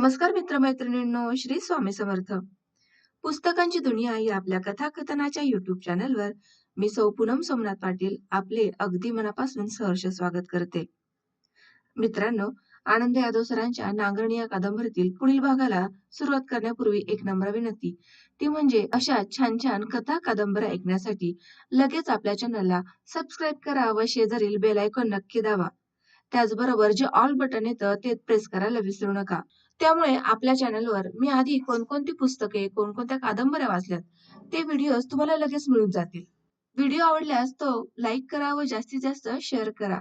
नमस्कार मित्रमैत्रिणींनो श्री स्वामी समर्थ. पुस्तकांची दुनिया या आपल्या कथाकथनाच्या युट्यूब चॅनलवर मी सौ पूनम सोमनाथ पाटील आपले अगदी मनापासून सहर्ष स्वागत करते. मित्रांनो आनंद यादव सरांच्या नांगरणी या कादंबरीतील पुढील भागाला सुरुवात करण्यापूर्वी एक नम्र विनंती. ती म्हणजे अशा छान छान कथा कादंबऱ्या ऐकण्यासाठी लगेच आपल्या चॅनलला सबस्क्राईब करा व शेजारील बेल आयकॉन नक्की दावा त्याचबरोबर जे ऑल बटन येतं ते प्रेस करायला विसरू नका. त्यामुळे आपल्या चॅनलवर मी आधी कोणकोणती पुस्तके कोणकोणत्या कादंबऱ्या वाचल्यात ते व्हिडिओज तुम्हाला लगेच मिळून जातील. व्हिडिओ आवडल्यास तो लाईक करा व जास्तीत जास्त शेअर करा.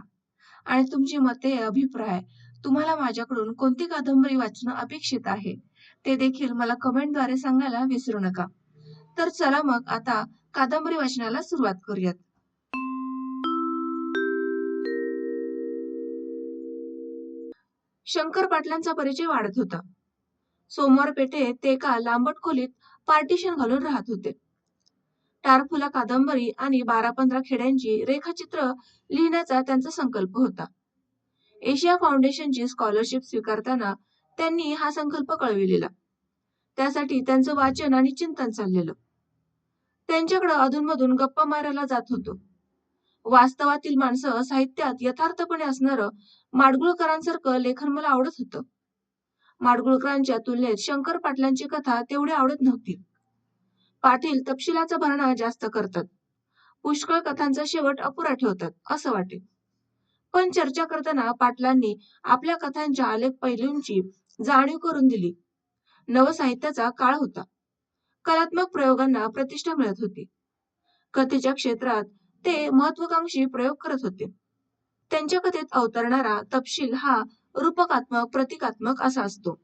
आणि तुमची मते अभिप्राय तुम्हाला माझ्याकडून कोणती कादंबरी वाचणं अपेक्षित आहे ते देखील मला कमेंटद्वारे सांगायला विसरू नका. तर चला मग आता कादंबरी वाचनाला सुरुवात करूयात. शंकर पाटलांचा परिचय वाढत होता. सोमवार पेठेत ते एका लांबट खोलीत पार्टिशन घालून राहत होते. टारफुला कादंबरी आणि बारा पंधरा खेड्यांची रेखाचित्र लिहिण्याचा त्यांचा संकल्प होता. एशिया फाउंडेशनची स्कॉलरशिप स्वीकारताना त्यांनी हा संकल्प कळविलेला. त्यासाठी त्यांचं वाचन आणि चिंतन चाललेलं. त्यांच्याकडे अधूनमधून गप्पा मारायला जात होतो. वास्तवातील माणसं साहित्यात यथार्थपणे असणारं माडगुळकरांसारखं लेखन मला आवडत होतं. माडगुळकरांच्या तुलनेत शंकर पाटलांची कथा तेवढी आवडत नव्हती. पाटील तपशिलाचा भरणा जास्त करतात. पुष्कळ कथांचा शेवट अपुरा ठेवतात असं वाटे. पण चर्चा करताना पाटलांनी आपल्या कथांच्या अनेक पैलूंची जाणीव करून दिली. नवसाहित्याचा काळ होता. कलात्मक प्रयोगांना प्रतिष्ठा मिळत होती. कथेच्या क्षेत्रात ते महत्वाकांक्षी प्रयोग करत होते. त्यांच्या कथेत अवतरणारा तपशील हा रूपकात्मक प्रतिकात्मक असा असतो.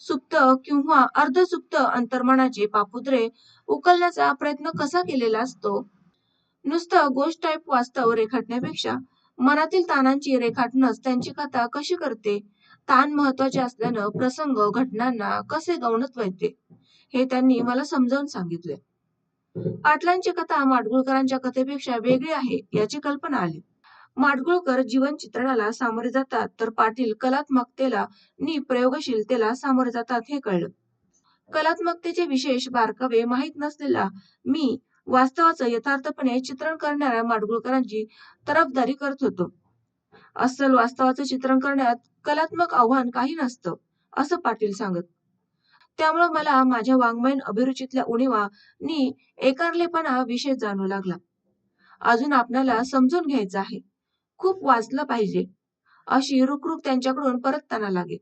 सुप्त किंवा अर्धसुप्त अंतर्मनाचे पापुद्रे उकलण्याचा प्रयत्न कसा केलेला असतो? नुसतं गोष्ट टाईप वास्तव रेखाटण्यापेक्षा मनातील ताणांची रेखाटनच त्यांची कथा कशी करते? ताण महत्त्वाचे असल्यानं प्रसंग घटनांना कसे गौणत्व येते? हे त्यांनी मला समजावून सांगितले. पाटलांची कथा माडगुळकरांच्या कथेपेक्षा वेगळी आहे याची कल्पना आली. माडगुळकर जीवन चित्रणाला सामोरे जातात तर पाटील कलात्मकतेला नि प्रयोगशीलतेला सामोरे जातात हे कळलं. कलात्मकतेचे विशेष बारकावे माहीत नसलेला मी वास्तवाचं यथार्थपणे चित्रण करणाऱ्या माडगुळकरांची तरफदारी करत होतो. अस्सल वास्तवाचं चित्रण करण्यात कलात्मक आव्हान काही नसतं असं पाटील सांगत. त्यामुळे मला माझ्या वाङ्मयीन अभिरुचीतल्या उणीवा नी एकारलेपणा विषय जाणू लागला. अजून आपल्याला समजून घ्यायचं आहे. खूप वाचलं पाहिजे. अशी रुकरुक त्यांच्याकडून परतताना लागे.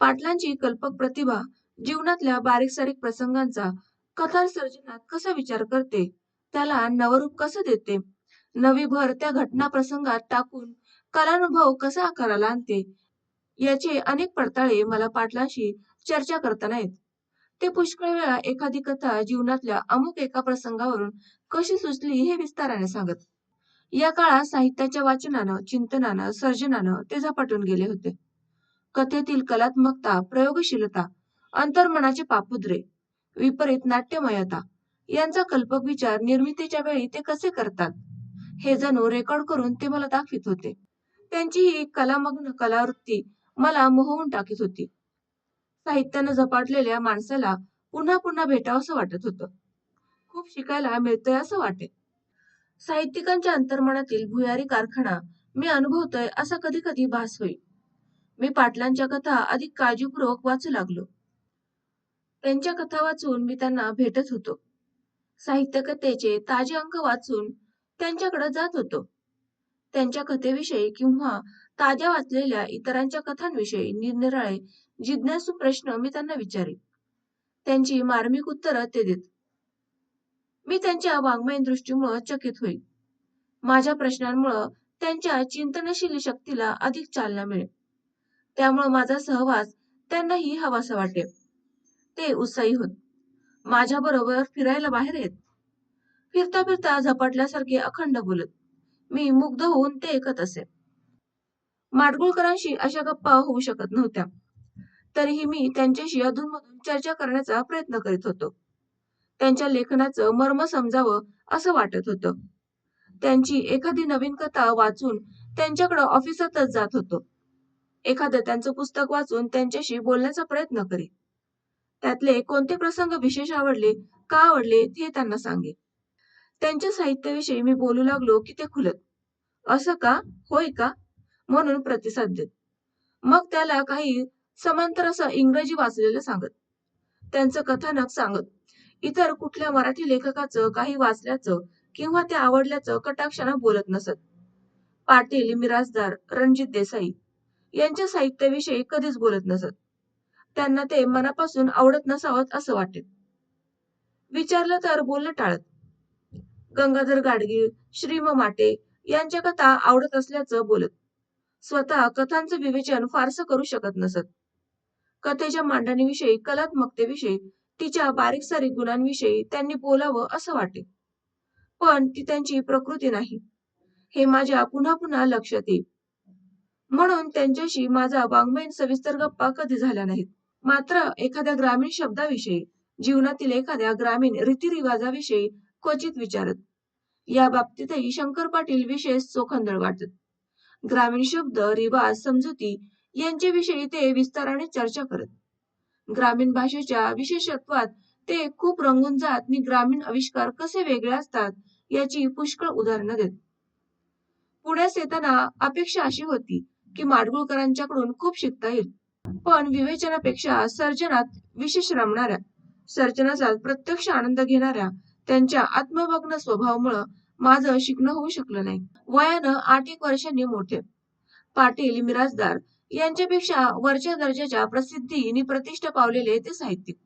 पाटलांची कल्पक प्रतिभा जीवनातल्या बारीक सारीक प्रसंगांचा कथा सर्जनात कसा विचार करते त्याला नवरूप कसं देते नवी भर त्या घटना प्रसंगात टाकून कलानुभव कसा आकाराला आणते याचे अनेक पडताळे मला पाटलांशी चर्चा करताना येत ते पुष्कळ वेळा एखादी कथा जीवनातल्या अमुक एका प्रसंगावरून कशी सुचली हे विस्ताराने सांगत. या काळात साहित्याच्या वाचनानं चिंतनानं सर्जनानं ते झपाटून गेले होते. कथेतील कलात्मकता प्रयोगशीलता अंतर्मनाचे पापुद्रे विपरीत नाट्यमयता यांचा कल्पक विचार निर्मितीच्या वेळी ते कसे करतात हे जणू रेकॉर्ड करून ते मला दाखवित होते. त्यांची ही कलामग्न कलावृत्ती मला मोहवून टाकीत होती. साहित्यानं झपाटलेल्या माणसाला पुन्हा पुन्हा भेटावंसं वाटत होतं. खूप शिकायला मिळतंय असं वाटे साहित्यिकांच्या अंतर्मनातील भुयारी कारखाना मी अनुभवतोय असा कधी कधी भास होईल. मी पाटलांच्या कथा अधिक काळजीपूर्वक वाचू लागलो. त्यांच्या कथा वाचून मी त्यांना भेटत होतो. साहित्य कथेचे ताजे अंक वाचून त्यांच्याकडे जात होतो. त्यांच्या कथेविषयी किंवा ताज्या वाचलेल्या इतरांच्या कथांविषयी निरनिराळे जिज्ञासू प्रश्न मी त्यांना विचारी त्यांची मार्मिक उत्तरं ते देत. मी त्यांच्या वाङ्मयीन दृष्टीमुळं चकित होईल माझ्या प्रश्नांमुळं त्यांच्या चिंतनशील शक्तीला अधिक चालना मिळेल. त्यामुळं माझा सहवास त्यांनाही हवासा वाटेल. ते उत्साही होत. माझ्या बरोबर फिरायला बाहेर येत. फिरता फिरता झपाटल्यासारखे अखंड बोलत. मी मुग्ध होऊन ते ऐकत असे. माडगुळकरांशी अशा गप्पा होऊ शकत नव्हत्या. तरीही मी त्यांच्याशी अधूनमधून चर्चा करण्याचा प्रयत्न करीत होतो. त्यांच्या लेखनाचं मर्म समजावं असं वाटत होतं. त्यांची एखादी नवीन कथा वाचून त्यांच्याकडे ऑफिसातच जात होतो. एखादं त्यांचं पुस्तक वाचून त्यांच्याशी बोलण्याचा प्रयत्न करी. त्यातले कोणते प्रसंग विशेष आवडले का आवडले हे त्यांना सांगे. त्यांच्या साहित्याविषयी मी बोलू लागलो की ते खुलत. असं का? होय का? म्हणून प्रतिसाद देत. मग त्याला काही समांतर असं इंग्रजी वाचलेलं सांगत. त्यांचं कथानक सांगत. इतर कुठल्या मराठी लेखकाचं काही वाचल्याचं किंवा ते आवडल्याचं कटाक्षानं बोलत नसत. पाटील मिराजदार रणजित देसाई यांच्या साहित्याविषयी कधीच बोलत नसत. त्यांना ते मनापासून आवडत नसावं असं वाटेल. विचारलं तर बोलणं टाळत. गंगाधर गाडगीळ श्रीम माटे यांच्या कथा आवडत असल्याचं बोलत. स्वतः कथांचं विवेचन फारसं करू शकत नसत. कथेच्या मांडणीविषयी कलात्मकतेविषयी तिच्या बारीक सारीक गुणांविषयी त्यांनी बोलावं असं वाटे. पण ती त्यांची प्रकृती नाही. हे माझ्या पुन्हा पुन्हा लक्षात येईल. म्हणून त्यांच्याशी माझा वाङ्मयीन सविस्तर गप्पा कधी झाल्या नाहीत. मात्र एखाद्या ग्रामीण शब्दाविषयी जीवनातील एखाद्या ग्रामीण रीतिरिवाजाविषयी क्वचित विचारत. या बाबतीतही शंकर पाटील विशेष चोखंदळ वाटत. ग्रामीण शब्द रिवाज समजुती यांच्याविषयी ते विस्ताराने चर्चा करत. ग्रामीण भाषेच्या विशेषत्वात ते खूप रंगून जात आणि ग्रामीण आविष्कार कसे वेगळे असतात याची पुष्कळ उदाहरणं देत. पुण्यास येताना अपेक्षा अशी होती की माडगुळकरांच्याकडून खूप शिकता येईल. पण विवेचनापेक्षा सर्जनात विशेष रमणाऱ्या सर्जनाचा प्रत्यक्ष आनंद घेणाऱ्या त्यांच्या आत्मभग्न स्वभावामुळं माझं शिकणं होऊ शकलं नाही. वयानं आठ एक वर्षांनी मोठे. पाटील मिराजदार यांच्यापेक्षा वरच्या दर्जाच्या प्रसिद्धी आणि प्रतिष्ठा पावलेले ते साहित्यिक.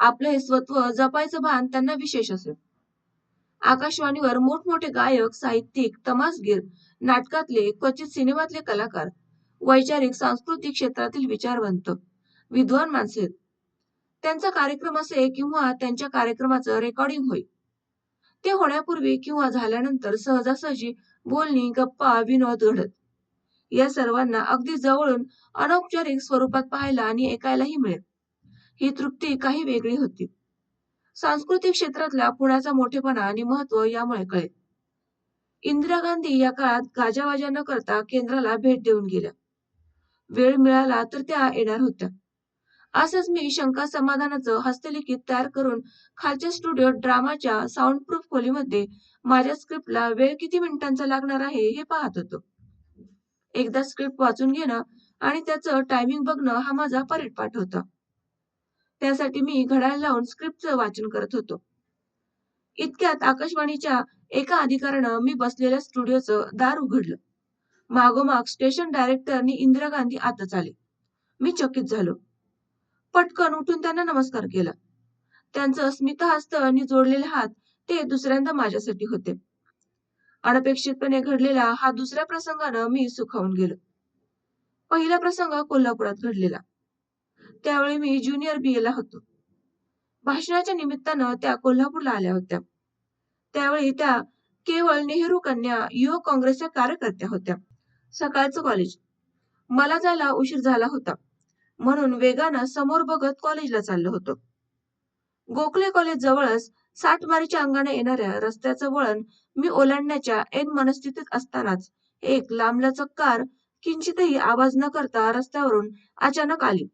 आपले हे स्वत्व जपायचं भान त्यांना विशेष असे आकाशवाणीवर मोठमोठे गायक साहित्यिक तमासगीर नाटकातले क्वचित सिनेमातले कलाकार वैचारिक सांस्कृतिक क्षेत्रातील विचारवंत विद्वान माणसे त्यांचा कार्यक्रम असे किंवा त्यांच्या कार्यक्रमाचं रेकॉर्डिंग होईल ते होण्यापूर्वी किंवा झाल्यानंतर सहजासहजी बोलणी गप्पा विनोद घडत या सर्वांना अगदी जवळून अनौपचारिक स्वरूपात पाहायला आणि ऐकायलाही मिळेल. ही तृप्ती काही वेगळी होती. सांस्कृतिक क्षेत्रातला पुण्याचा मोठेपणा आणि महत्त्व यामुळे कळेल. इंदिरा गांधी या काळात गाजावाजा न करता केंद्राला भेट देऊन गेल्या. वेळ मिळाला तर त्या येणार होत्या. असंच मी शंका समाधानाचं हस्तलिखित तयार करून खालच्या स्टुडिओ ड्रामाच्या साऊंड प्रूफ खोलीमध्ये माझ्या स्क्रिप्टला वेळ किती मिनिटांचा लागणार आहे हे पाहत होतो. एकदा स्क्रिप्ट वाचून घेणं आणि त्याचं टायमिंग बघणं हा माझा परिपाठ होता. त्यासाठी मी घड्याळ लावून स्क्रिप्टचं वाचन करत होतो. इतक्यात आकाशवाणीच्या एका अधिकाऱ्यानं मी बसलेल्या स्टुडिओचं दार उघडलं. मागोमाग स्टेशन डायरेक्टर आणि इंदिरा गांधी आतच आले. मी चकित झालो. पटकन उठून त्यांना नमस्कार केला. त्यांचं स्मितहस्त आणि जोडलेले हात ते दुसऱ्यांदा माझ्यासाठी होते. अनपेक्षितपणे घडलेला हा दुसऱ्या प्रसंगानं मी सुखावून गेलो. पहिला प्रसंग कोल्हापुरात घडलेला. त्यावेळी मी ज्युनियर बी ला होतो. भाषणाच्या निमित्तानं त्या कोल्हापूरला आल्या होत्या. त्यावेळी त्या केवळ नेहरू कन्या युवक काँग्रेसच्या कार्यकर्त्या होत्या. सकाळचं कॉलेज मला जायला उशीर झाला होता. म्हणून वेगानं समोर बघत कॉलेजला चाललो होतो. गोखले कॉलेज जवळच साठमारीच्या अंगाने येणाऱ्या रस्त्याचं वळण मी ओलांडण्याच्या ऐन मनस्थितीत असतानाच एक लांबलचक कार किंचितही आवाज न करता रस्त्यावरून अचानक आली.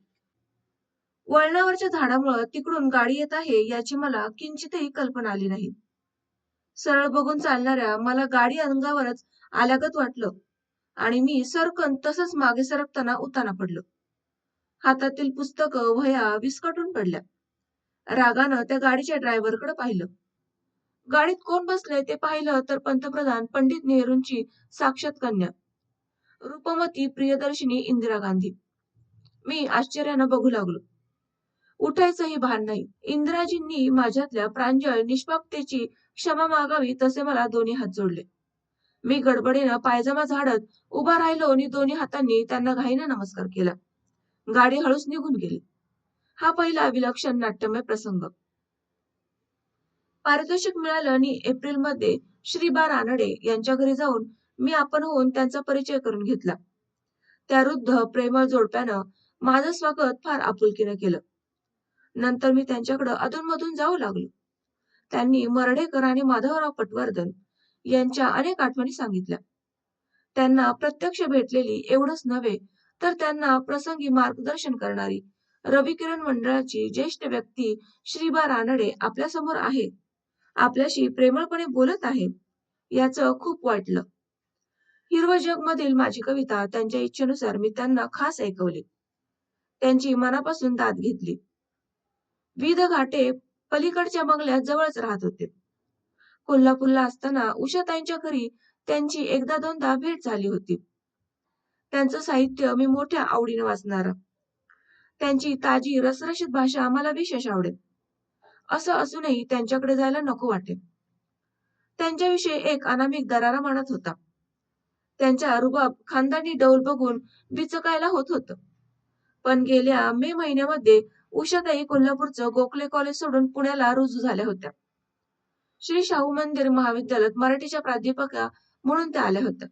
वळणावरच्या झाडामुळं तिकडून गाडी येत आहे याची मला किंचितही कल्पना आली नाही. सरळ बघून चालणाऱ्या मला गाडी अंगावरच आल्यागत वाटलं आणि मी सरकन तसंच मागे सरकताना उताना पडलो. हातातील पुस्तकं वह्या विस्कटून पडल्या. रागानं त्या गाडीच्या ड्रायव्हरकडे पाहिलं. गाडीत कोण बसलंय ते पाहिलं तर पंतप्रधान पंडित नेहरूंची साक्षात कन्या. रूपमती प्रियदर्शिनी इंदिरा गांधी. मी आश्चर्यानं बघू लागलो. उठायचंही भान नाही. इंदिराजींनी माझ्यातल्या प्रांजळ निष्पापतेची क्षमा मागावी तसे मला दोन्ही हात जोडले. मी गडबडीनं पायजमा झाडत उभा राहिलो आणि दोन्ही हातांनी त्यांना घाईनं नमस्कार केला. गाडी हळूच निघून गेली. हा पहिला विलक्षण नाट्यमय प्रसंग. पारितोषिक मिळालं आणि एप्रिलमध्ये श्री बा रानडे यांच्या घरी जाऊन मी आपण होऊन त्यांचा परिचय करून घेतला. त्या वृद्ध प्रेमळ जोडप्यानं माझं स्वागत फार आपुलकीनं केलं. नंतर मी त्यांच्याकडे अधूनमधून जाऊ लागलो. त्यांनी मरडेकर आणि माधवराव पटवर्धन यांच्या अनेक आठवणी सांगितल्या. त्यांना प्रत्यक्ष भेटलेली एवढंच नव्हे तर त्यांना प्रसंगी मार्गदर्शन करणारी रविकिरण मंडळाची ज्येष्ठ व्यक्ती श्रीबा रानडे आपल्यासमोर आहे. आपल्याशी प्रेमळपणे बोलत आहे. याचं खूप वाटलं. हिरव जग मधील माझी कविता त्यांच्या इच्छेनुसार मी त्यांना खास ऐकवली. त्यांची मनापासून दाद घेतली. विध घाटे पलीकडच्या बंगल्यात जवळच राहत होते. कोल्हापूरला असताना उषाताईंच्या घरी त्यांची एकदा दोनदा भेट झाली होती. त्यांचं साहित्य मी मोठ्या आवडीने वाचणार. त्यांची ताजी रसरशीत भाषा आम्हाला विशेष आवडेल. असं असूनही त्यांच्याकडे जायला नको वाटे त्यांच्याविषयी एक अनामिक दरारा मानत होता. त्यांच्या रुबाब खानदानी डौल बघून बिचकायला होत होतं. पण गेल्या मे महिन्यामध्ये उषाताई कोल्हापूरचं गोखले कॉलेज सोडून पुण्याला रुजू झाल्या होत्या. श्री शाहू मंदिर महाविद्यालयात मराठीच्या प्राध्यापका म्हणून त्या आल्या होत्या.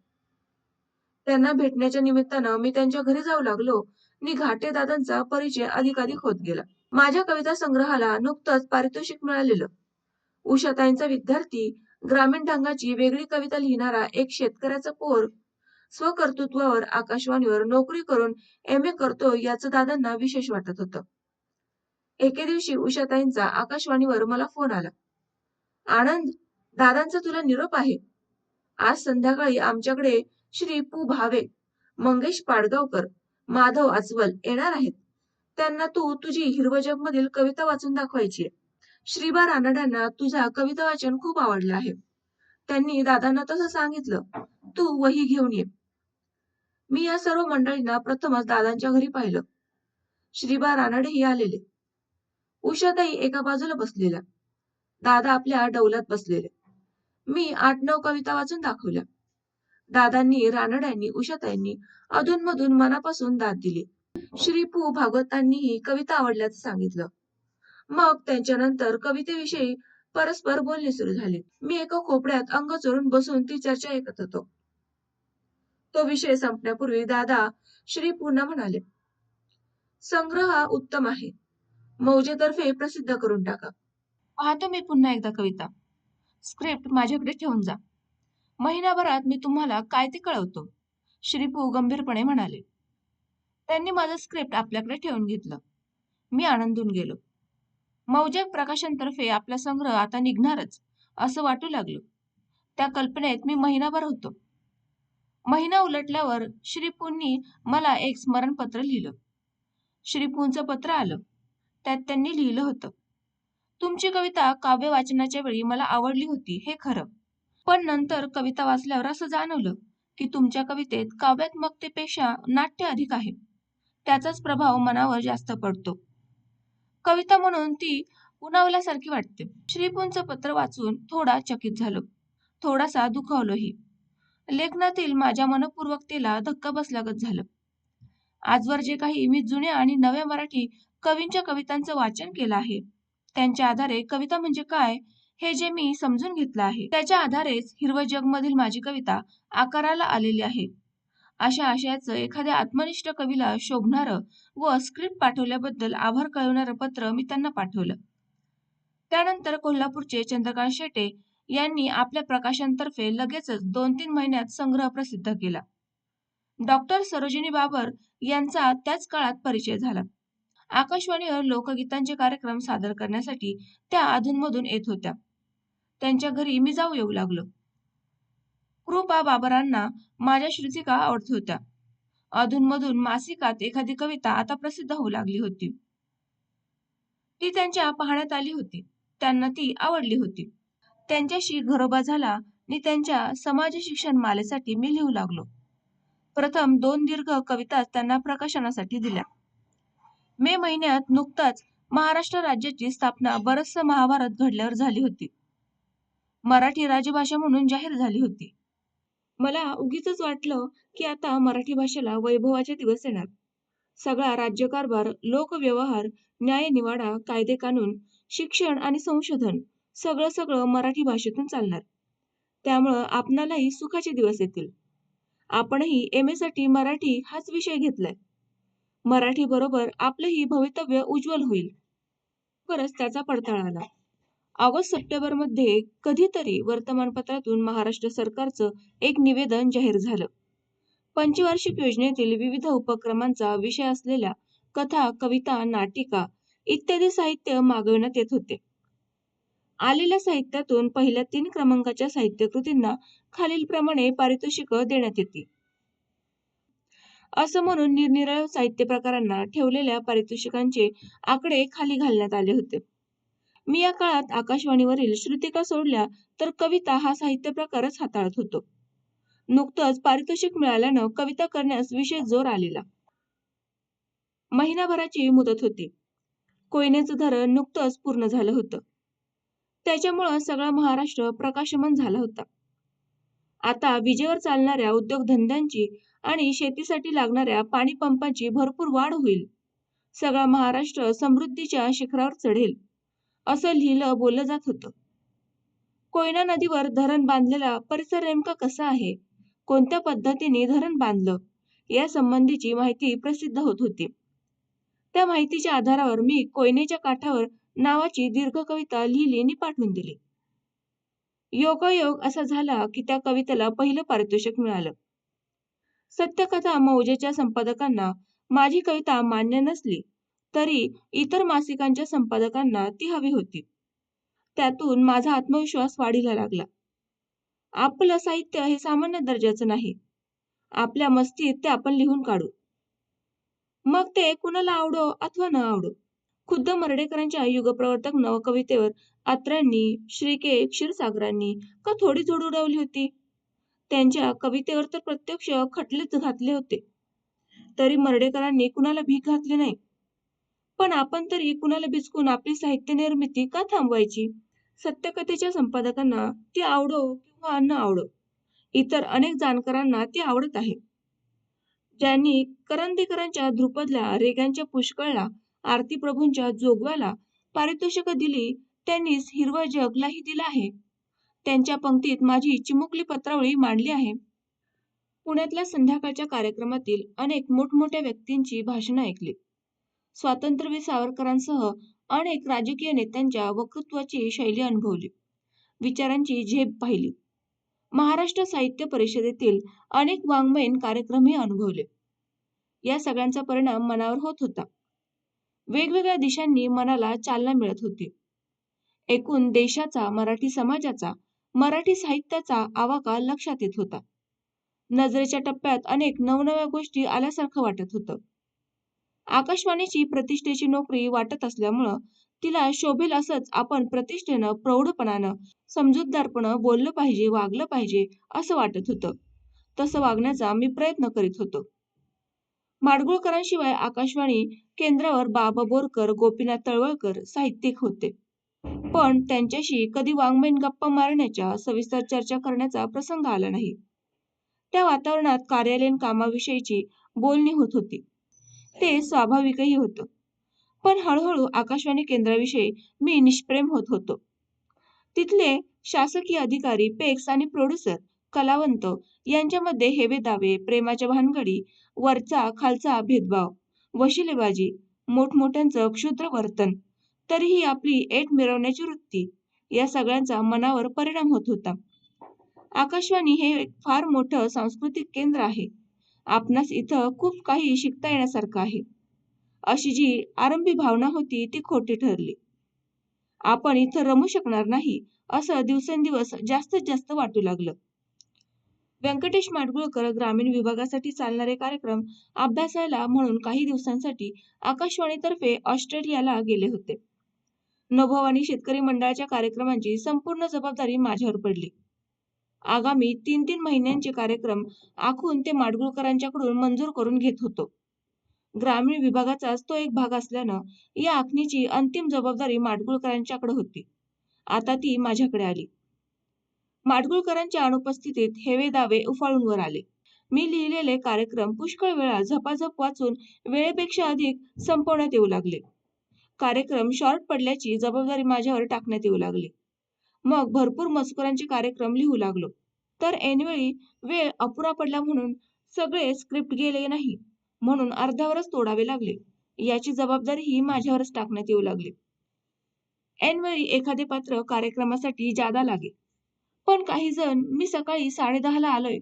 त्यांना भेटण्याच्या निमित्तानं मी त्यांच्या घरी जाऊ लागलो मी घाटे दादांचा परिचय अधिकाधिक होत गेला. माझ्या कविता संग्रहाला नुकतंच पारितोषिक मिळालेलं. उषाताईंचा विद्यार्थी ग्रामीण ढंगाची वेगळी कविता लिहिणारा एक शेतकऱ्याचा पोर स्वकर्तृत्वावर आकाशवाणीवर नोकरी करून एम ए करतो याचं दादांना विशेष वाटत होतं. एके दिवशी उषाताईंचा आकाशवाणीवर मला फोन आला. आनंद दादांचा तुला निरोप आहे. आज संध्याकाळी आमच्याकडे श्री पू भावे मंगेश पाडगावकर माधव आचवल येणार आहेत. त्यांना तू तुझी हिरवजग मधील कविता वाचून दाखवायची श्रीबा रानड्यांना तुझा कविता वाचन खूप आवडलं आहे. त्यांनी दादांना तसं सांगितलं तू वही घेऊन ये. मी या सर्व मंडळींना प्रथमच दादांच्या घरी पाहिलं. श्रीबा रानडेही आलेले. उषाताई एका बाजूला बसलेल्या. दादा आपल्या डौलात बसलेले. मी आठ नऊ कविता वाचून दाखवल्या. दादांनी रानड्यांनी उषाताईंनी अधूनमधून मनापासून दाद दिली. श्री पू. भागवतांनीही कविता आवडल्याचं सांगितलं. मग त्यांच्यानंतर कवितेविषयी परस्पर बोलणे सुरू झाले. मी एका खोपड्यात अंग चोरून बसून ती चर्चा ऐकत होतो. तो विषय संपण्यापूर्वी दादा श्री पुन्हा म्हणाले संग्रह हा उत्तम आहे. मौजेतर्फे प्रसिद्ध करून टाका. पाहतो मी पुन्हा एकदा कविता. स्क्रिप्ट माझ्याकडे ठेवून जा. महिनाभरात मी तुम्हाला काय ते कळवतो? श्रीपू गंभीरपणे म्हणाले. त्यांनी माझं स्क्रिप्ट आपल्याकडे ठेवून घेतलं. मी आनंदून गेलो. मौजक प्रकाशनतर्फे आपला संग्रह आता निघणारच असं वाटू लागलं. त्या कल्पनेत मी महिनाभर होतो. महिना उलटल्यावर श्रीपूंनी मला एक स्मरणपत्र लिहिलं. श्रीपूंचं पत्र आलं. त्यात त्यांनी लिहिलं होतं. तुमची कविता काव्य वाचनाच्या वेळी मला आवडली होती हे खरं. पण नंतर कविता वाचल्यावर असं जाणवलं की तुमच्या कवितेत काव्यात्मकतेपेक्षा नाट्य अधिक आहे. त्याचाच प्रभाव मनावर जास्त पडतो. कविता म्हणून ती उन्हावल्यासारखी वाटते. श्रीपूंचं पत्र वाचून थोडा चकित झालो. थोडासा दुखावलोही लेखनातील माझ्या मनपूर्वकतेला धक्का बसल्यागत झालं. आजवर जे काही मी जुन्या आणि नव्या मराठी कवींच्या कवितांचं वाचन केलं आहे त्यांच्या आधारे कविता म्हणजे काय हे जे मी समजून घेतलं आहे त्याच्या आधारेच हिरवं जगमधील माझी कविता आकाराला आलेली आहे. अशा आशयाचं एखाद्या आत्मनिष्ठ कवीला शोभणारं व स्क्रिप्ट पाठवल्याबद्दल आभार कळवणारं पत्र मी त्यांना पाठवलं. त्यानंतर कोल्हापूरचे चंद्रकांत शेटे यांनी आपल्या प्रकाशनतर्फे लगेचच दोन तीन महिन्यात संग्रह प्रसिद्ध केला. डॉक्टर सरोजिनी बाबर यांचा त्याच काळात परिचय झाला. आकाशवाणीवर लोकगीतांचे कार्यक्रम सादर करण्यासाठी त्या अधूनमधून येत होत्या. त्यांच्या घरी मी जाऊ येऊ लागलो. कृपा बाबरांना माझ्या श्रुतिका आवडत होत्या. अधूनमधून मासिकात एखादी कविता आता प्रसिद्ध होऊ लागली होती. ती त्यांच्या पाहण्यात आली होती. त्यांना ती आवडली होती. त्यांच्याशी घरोबा झाला आणि त्यांच्या समाज शिक्षण मालेसाठी मी लिहू लागलो. प्रथम दोन दीर्घ कविता त्यांना प्रकाशनासाठी दिल्या. मे महिन्यात नुकताच महाराष्ट्र राज्याची स्थापना बरचसं महाभारत घडल्यावर झाली होती. मराठी राजभाषा म्हणून जाहीर झाली होती. मला उगीच वाटलं की आता मराठी भाषेला वैभवाचे दिवस येणार. सगळा राज्यकारभार लोकव्यवहार न्यायनिवाडा कायदे कानून शिक्षण आणि संशोधन सगळं सगळं मराठी भाषेतून चालणार. त्यामुळं आपणालाही सुखाचे दिवस येतील. आपणही एम ए साठी मराठी हाच विषय घेतलाय. मराठी बरोबर आपलंही भवितव्य उज्ज्वल होईल. खरंच त्याचा पडताळा आला. ऑगस्ट सप्टेंबरमध्ये कधीतरी वर्तमानपत्रातून महाराष्ट्र सरकारचं एक निवेदन जाहीर झालं. पंचवार्षिक योजनेतील विविध उपक्रमांचा विषय असलेल्या कथा कविता नाटिका इत्यादी साहित्य मागविण्यात येत होते. आलेल्या साहित्यातून पहिल्या तीन क्रमांकाच्या साहित्यकृतींना खालीलप्रमाणे पारितोषिक देण्यात येते असं म्हणून निरनिराळ्या साहित्य प्रकारांना ठेवलेल्या पारितोषिकांचे आकडे खाली घालण्यात आले होते. मी या काळात आकाशवाणीवरील श्रुतिका सोडल्या तर कविता हा साहित्य प्रकारच हाताळत होतो. नुकतंच पारितोषिक मिळाल्यानं कविता करण्यास विशेष जोर आलेला. महिनाभराची मुदत होती. कोयनेचं धरण नुकतंच पूर्ण झालं होतं. त्याच्यामुळं सगळा महाराष्ट्र प्रकाशमान झाला होता. आता विजेवर चालणाऱ्या उद्योगधंद्यांची आणि शेतीसाठी लागणाऱ्या पाणी पंपाची भरपूर वाढ होईल. सगळा महाराष्ट्र समृद्धीच्या शिखरावर चढेल. असं लिहिलं बोललं जात होतं. कोयना नदीवर धरण बांधलेला परिसर नेमका कसा आहे? कोणत्या पद्धतीने धरण बांधलं? या संबंधीची माहिती प्रसिद्ध होत होती. त्या माहितीच्या आधारावर मी कोयनेच्या काठावर नावाची दीर्घ कविता लिहिली आणि पाठवून दिली. योगायोग असा झाला की त्या कवितेला पहिलं पारितोषिक मिळालं. सत्यकथा मौजेच्या संपादकांना माझी कविता मान्य नसली तरी इतर मासिकांच्या संपादकांना ती हवी होती. त्यातून माझा आत्मविश्वास वाढीला लागला. आपलं साहित्य हे सामान्य दर्जाचं नाही. आपल्या मस्तीत ते आपण लिहून काढू. मग ते कुणाला आवडो अथवा न आवडो? खुद्द मर्डेकरांच्या युगप्रवर्तक नवकवितेवर आत्र्यांनी श्रीके क्षीरसागरांनी का थोडी झोड उडवली होती? त्यांच्या कवितेवर तर प्रत्यक्ष खटलेच घातले होते. तरी मर्डेकरांनी कुणाला भीक घातली नाही? पण आपण तरी कुणाला भिचकून आपली साहित्य निर्मिती का थांबवायची? सत्यकथेच्या संपादकांना ती आवडो किंवा न आवडो. इतर अनेक जाणकारांना ती आवडत आहे. ज्यांनी करंदीकरांच्या ध्रुपदला रेग्यांच्या पुष्कळला आरती प्रभूंच्या जोगव्याला पारितोषिक दिली त्यांनीच हिरवा जगलाही दिला आहे. त्यांच्या पंक्तीत माझी चिमुकली पत्रावळी मांडली आहे. पुण्यातल्या संध्याकाळच्या कार्यक्रमातील अनेक मोठमोठ्या व्यक्तींची भाषणं ऐकली स्वातंत्र्यवीर सावरकरांसह अनेक राजकीय नेत्यांच्या वक्तृत्वाची शैली अनुभवली. विचारांची झेप पाहिली. महाराष्ट्र साहित्य परिषदेतील अनेक वाङ्मयीन कार्यक्रमही अनुभवले. या सगळ्यांचा परिणाम मनावर होत होता. वेगवेगळ्या दिशांनी मनाला चालना मिळत होती. एकूण देशाचा मराठी समाजाचा मराठी साहित्याचा आवाका लक्षात येत होता. नजरेच्या टप्प्यात अनेक नवनव्या गोष्टी आल्यासारखं वाटत होतं. आकाशवाणीची प्रतिष्ठेची नोकरी वाटत असल्यामुळं तिला शोभेल असंच आपण प्रतिष्ठेनं प्रौढपणानं समजूतदारपणं बोललं पाहिजे वागलं पाहिजे असं वाटत होतं. तसं वागण्याचा मी प्रयत्न करीत होतो. माडगुळकरांशिवाय आकाशवाणी केंद्रावर बाबा बोरकर गोपीनाथ तळवळकर साहित्यिक होते. पण त्यांच्याशी कधी वाङ्मयीन गप्पा मारण्याच्या सविस्तर चर्चा करण्याचा प्रसंग आला नाही. त्या वातावरणात कार्यालयीन कामाविषयीची बोलणी होत होती. ते स्वाभाविकही होतं. पण हळूहळू आकाशवाणी केंद्राविषयी मी निष्प्रेम होत होतो. तिथले शासकीय अधिकारी पेक्स आणि प्रोड्युसर कलावंत यांच्यामध्ये हेवे दावे प्रेमाच्या भानगडी वरचा खालचा भेदभाव वशिलेबाजी मोठमोठ्यांचं क्षुद्र वर्तन तरीही आपली एट मिरवण्याची वृत्ती या सगळ्यांचा मनावर परिणाम होत होता. आकाशवाणी हे एक फार मोठं सांस्कृतिक केंद्र आहे. आपणास इथं खूप काही शिकता येण्यासारखं आहे. अशी जी आरंभी भावना होती ती खोटी ठरली. आपण इथं रमू शकणार नाही असं दिवसेंदिवस जास्तीत जास्त वाटू लागलं. व्यंकटेश माडगुळकर ग्रामीण विभागासाठी चालणारे कार्यक्रम अभ्यासायला म्हणून काही दिवसांसाठी आकाशवाणीतर्फे ऑस्ट्रेलियाला गेले होते. नभोवाणी शेतकरी मंडळाच्या कार्यक्रमांची संपूर्ण जबाबदारी माझ्यावर पडली. आगामी तीन तीन महिन्यांचे कार्यक्रम आखून ते माडगुळकरांच्याकडून मंजूर करून घेत होतो. ग्रामीण विभागाचाच तो एक भाग असल्यानं या आखणीची अंतिम जबाबदारी माडगुळकरांच्याकडे होती. आता ती माझ्याकडे आली. माडगुळकरांच्या अनुपस्थितीत हेवे दावे उफाळून वर आले. मी लिहिलेले कार्यक्रम पुष्कळ वेळा झपाझप वाचून वेळेपेक्षा अधिक संपवण्यात येऊ लागले. कार्यक्रम शॉर्ट पडल्याची जबाबदारी माझ्यावर टाकण्यात येऊ लागली. मग भरपूर मजकुरांचे कार्यक्रम लिहू लागलो. तर ऐनवेळी वेळ अपुरा पडला म्हणून सगळे स्क्रिप्ट गेले नाही म्हणून अर्ध्यावरच तोडावे लागले. याची जबाबदारी ही माझ्यावरच टाकण्यात येऊ लागली. ऐनवेळी एखादे पात्र कार्यक्रमासाठी जादा लागे. पण काही जण मी सकाळी साडेदहाला आलोय.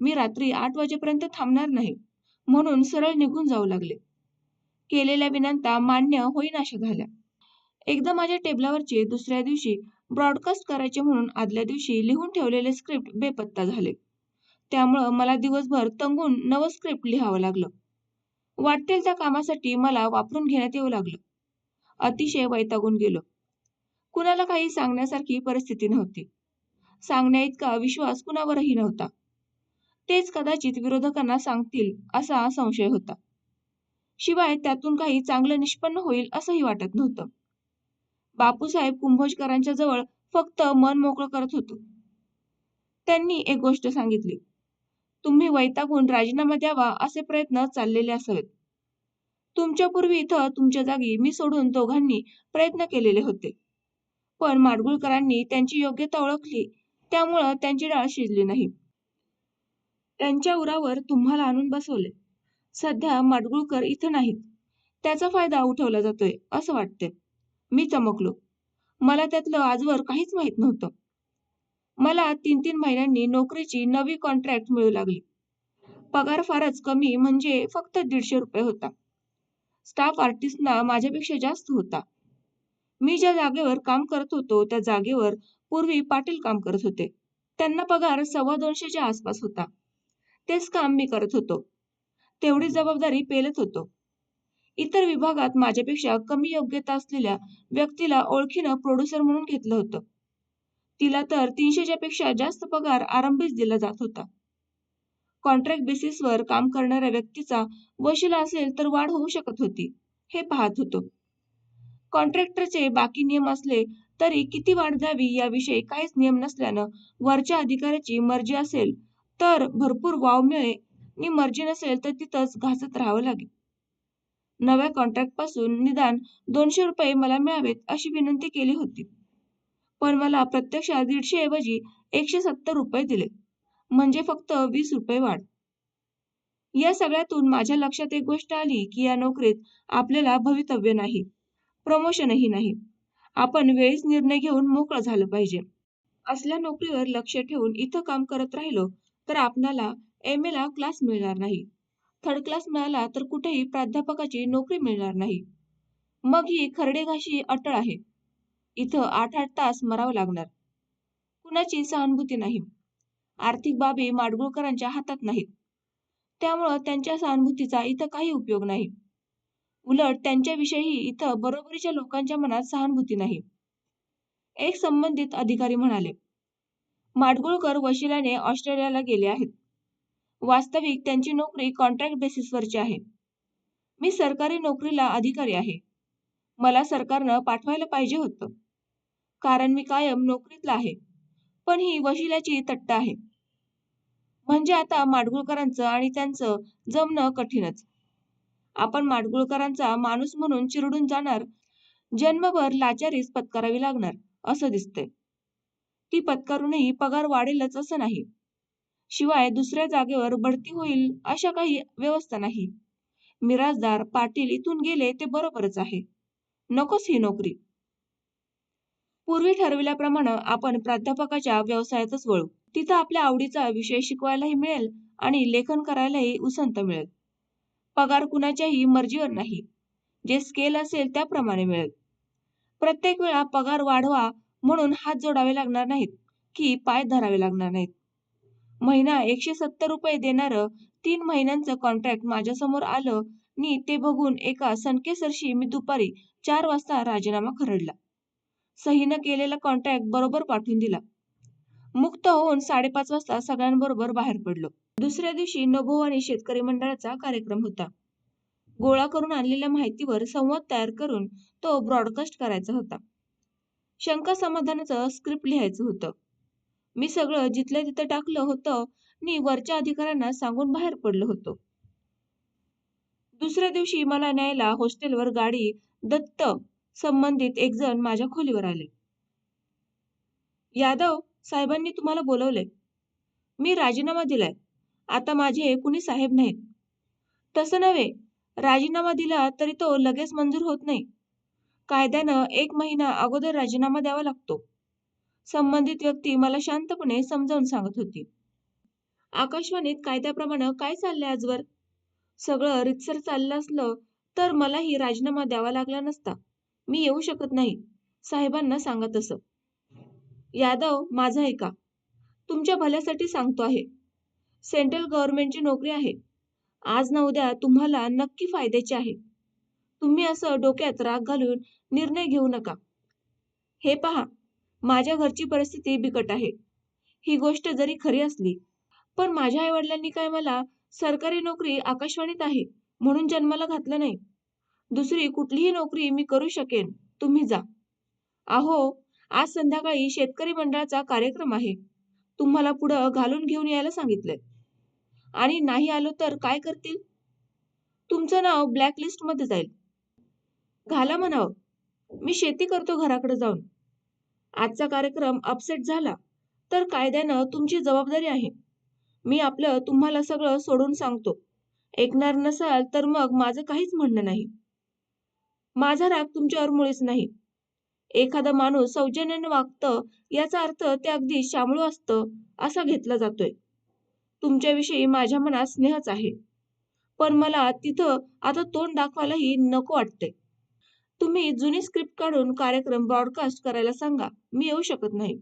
मी रात्री आठ वाजेपर्यंत थांबणार नाही म्हणून सरळ निघून जाऊ लागले. केलेल्या विनंत्या मान्य होईनाशा झाल्या. एकदा माझ्या टेबलावरचे दुसऱ्या दिवशी ब्रॉडकास्ट करायचे म्हणून आदल्या दिवशी लिहून ठेवलेले स्क्रिप्ट बेपत्ता झाले. त्यामुळं मला दिवसभर तंगून नवं स्क्रिप्ट लिहावं लागलं. वाटेल त्या कामासाठी मला वापरून घेण्यात येऊ लागलं. अतिशय वैतागून गेलो. कुणाला काही सांगण्यासारखी परिस्थिती नव्हती. सांगण्या इतका विश्वास कुणावरही नव्हता. तेच कदाचित विरोधकांना सांगतील असा संशय होता. शिवाय त्यातून काही चांगलं निष्पन्न होईल असंही वाटत नव्हतं. बापूसाहेब कुंभोजकरांच्या जवळ फक्त मन मोकळं करत होतो. त्यांनी एक गोष्ट सांगितली. तुम्ही वैतागून राजीनामा द्यावा असे प्रयत्न चाललेले असावेत. तुमच्यापूर्वी इथं तुमच्या जागी मी सोडून दोघांनी प्रयत्न केलेले होते. पण माडगुळकरांनी त्यांची योग्यता ओळखली त्यामुळं त्यांची डाळ शिजली नाही. त्यांच्या उरावर तुम्हाला आणून बसवले. सध्या माडगुळकर इथं नाहीत. त्याचा फायदा उठवला जातोय असं वाटतंय. मी चमकलो. मला त्यातलं आजवर काहीच माहीत नव्हतं. मला तीन तीन महिन्यांनी नोकरीची नवी कॉन्ट्रॅक्ट मिळू लागली. पगार फारच कमी म्हणजे फक्त दीडशे रुपये होता. स्टाफ आर्टिस्टना माझ्यापेक्षा जास्त होता. मी ज्या जागेवर काम करत होतो त्या जागेवर पूर्वी पाटील काम करत होते. त्यांना पगार सव्वा दोनशेच्या आसपास होता. तेच काम मी करत होतो. तेवढी जबाबदारी पेलत होतो. इतर विभागात माझ्यापेक्षा कमी योग्यता असलेल्या व्यक्तीला ओळखीनं प्रोड्युसर म्हणून घेतलं होतं. तिला तर तीनशेच्या पेक्षा जास्त पगार आरंभीच दिला जात होता. कॉन्ट्रॅक्ट बेसिसवर काम करणाऱ्या व्यक्तीचा वशिला असेल तर वाढ होऊ शकत होती हे पाहत होतो. कॉन्ट्रॅक्टरचे बाकी नियम असले तरी किती वाढ द्यावी याविषयी काहीच नियम नसल्यानं वरच्या अधिकाऱ्याची मर्जी असेल तर भरपूर वाव मिळे आणि मर्जी नसेल तर तिथंच घासत राहावं लागेल. नव्या कॉन्ट्रॅक्टपासून निदान दोनशे रुपये मला मिळावेत अशी विनंती केली होती. पण मला प्रत्यक्षात दीडशे ऐवजी एकशे सत्तर रुपये दिले. म्हणजे फक्त वीस रुपये वाढ. या सगळ्यातून माझ्या लक्षात एक गोष्ट आली की या नोकरीत आपल्याला भवितव्य नाही प्रमोशनही नाही. आपण वेळीच निर्णय घेऊन मोकळं झालं पाहिजे. असल्या नोकरीवर लक्ष ठेवून इथं काम करत राहिलो तर आपणाला एम ला क्लास मिळणार नाही. थर्ड क्लास मिळाला तर कुठेही प्राध्यापकाची नोकरी मिळणार नाही. मग ही खरडेघाशी अटळ आहे. इथं आठ आठ तास मरावं लागणार. कुणाची सहानुभूती नाही. आर्थिक बाबी माडगुळकरांच्या हातात नाहीत. त्यामुळं त्यांच्या सहानुभूतीचा इथं काही उपयोग नाही. उलट त्यांच्याविषयी इथं बरोबरीच्या लोकांच्या मनात सहानुभूती नाही. एक संबंधित अधिकारी म्हणाले माडगुळकर वशिलाने ऑस्ट्रेलियाला गेले आहेत. वास्तविक त्यांची नोकरी कॉन्ट्रॅक्ट बेसिसवरची आहे. मी सरकारी नोकरीला अधिकारी आहे. मला सरकारनं पाठवायला पाहिजे होतं. कारण मी कायम नोकरीतला आहे. पण ही वशिल्याची तट्ट आहे. म्हणजे आता माडगुळकरांचं आणि त्यांचं जमणं कठीणच. आपण माडगुळकरांचा माणूस म्हणून चिरडून जाणार जन्मभर लाचारीच पत्करावी लागणार असं दिसतंय. ती पत्करूनही पगार वाढेलच असं नाही. शिवाय दुसऱ्या जागेवर बढती होईल अशा काही व्यवस्था नाही. मिराजदार पाटील इथून गेले ते बरोबरच आहे. नकोच ही नोकरी. पूर्वी ठरविल्याप्रमाणे आपण प्राध्यापकाच्या व्यवसायातच वळू. तिथं आपल्या आवडीचा विषय शिकवायलाही मिळेल आणि लेखन करायलाही उसंत मिळेल. पगार कुणाच्याही मर्जीवर नाही. जे स्केल असेल त्याप्रमाणे मिळेल. प्रत्येक वेळा पगार वाढवा म्हणून हात जोडावे लागणार नाहीत की पाय धरावे लागणार नाहीत. महिना एकशे सत्तर रुपये देणारं तीन महिन्यांचं कॉन्ट्रॅक्ट माझ्यासमोर आलं नि ते बघून एका सनकेसरशी मी दुपारी चार वाजता राजीनामा खरडला. सहीनं केलेला कॉन्ट्रॅक्ट बरोबर पाठवून दिला. मुक्त होऊन साडेपाच वाजता सगळ्यांबरोबर बाहेर पडलो. दुसऱ्या दिवशी नभोवाणी शेतकरी मंडळाचा कार्यक्रम होता. गोळा करून आणलेल्या माहितीवर संवाद तयार करून तो ब्रॉडकास्ट करायचा होता. शंका समाधानाचं स्क्रिप्ट लिहायचं होतं. मी सगळं जिथल्या तिथं टाकलं होतं आणि वरच्या अधिकाऱ्यांना सांगून बाहेर पडलो होतो. दुसऱ्या दिवशी मला न्यायला हॉस्टेलवर गाडी दत्त संबंधित एक जण माझ्या खोलीवर आले. यादव साहेबांनी तुम्हाला बोलवले मी राजीनामा दिलाय. आता माझे कुणी साहेब नाहीत. तसं नव्हे राजीनामा दिला तरी तो लगेच मंजूर होत नाही. कायद्यानं एक महिना अगोदर राजीनामा द्यावा लागतो. संबंधित व्यक्ती मला शांतपणे समजावून सांगत होती. आकाशवाणीत कायद्याप्रमाणे काय चाललंय आजवर? सगळं रितसर चाललं असलं तर मलाही राजीनामा द्यावा लागला नसता. मी येऊ शकत नाही साहेबांना सांगत असं यादव माझं ऐका तुमच्या भल्यासाठी सांगतो आहे. सेंट्रल गव्हर्नमेंटची नोकरी आहे. आज ना उद्या तुम्हाला नक्की फायद्याची आहे. तुम्ही असं डोक्यात राग घालून निर्णय घेऊ नका. हे पहा माझ्या घरची परिस्थिती बिकट आहे. ही गोष्ट जरी खरी असली पण माझ्या आईवडिलांनी काय मला सरकारी नोकरी आकाशवाणीत आहे म्हणून जन्माला घातलं नाही. दुसरी कुठलीही नोकरी मी करू शकेन तुम्ही जा. अहो आज संध्याकाळी शेतकरी मंडळाचा कार्यक्रम आहे. तुम्हाला पुढं घालून घेऊन यायला सांगितलंय. आणि नाही आलो तर काय करतील? तुमचं नाव ब्लॅकलिस्टमध्ये जाईल. घाला म्हणावं. मी शेती करतो घराकडे जाऊन. आजचा कार्यक्रम अपसेट झाला तर कायद्यानं तुमची जबाबदारी आहे. मी आपलं तुम्हाला सगळं सोडून सांगतो. ऐकणार नसाल तर मग माझं काहीच म्हणणं नाही. माझा राग तुमच्यावर मुळीच नाही. एखादा माणूस सौजन्याने वागतं याचा अर्थ ते अगदी शामळू असतं असा घेतला जातोय. तुमच्याविषयी माझ्या मनात स्नेहच आहे. पण मला तिथं आता तोंड दाखवायलाही नको वाटते तुम्ही जुनी स्क्रिप्ट काढून कार्यक्रम ब्रॉडकास्ट करायला सांगा. मी येऊ शकत नाही.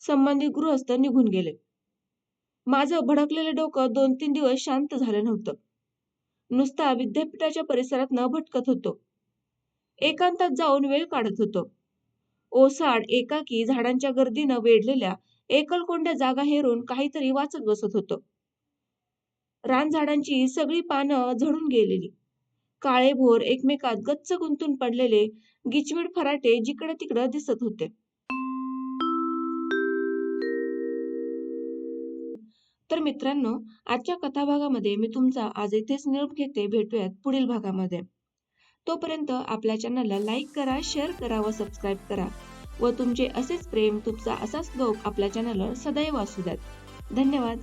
संबंधित गृहस्थ निघून गेले. माझं भडकलेलं डोकं दोन तीन दिवस शांत झालं नव्हतं. नुसता विद्यापीठाच्या परिसरात न भटकत होतो. एकांतात जाऊन वेळ काढत होतो. ओसाड एकाकी झाडांच्या गर्दीनं वेढलेल्या एकलकोंड्या जागा हेरून काहीतरी वाचत बसत होतो. रानझाडांची सगळी पानं झडून गेलेली. काळे भोर एकमेकात गच्च गुंतून पडलेले गिचमीड फराटे जिकडं तिकडं दिसत होते. तर मित्रांनो आजच्या कथाभागामध्ये मी तुमचा आज इथेच निरोप घेते. भेटूयात पुढील भागामध्ये. तोपर्यंत आपल्या चॅनलला लाईक करा शेअर करा व सबस्क्राईब करा व तुमचे असेच प्रेम तुमचा असाच लोक आपल्या चॅनलवर सदैव असू द्यात. धन्यवाद.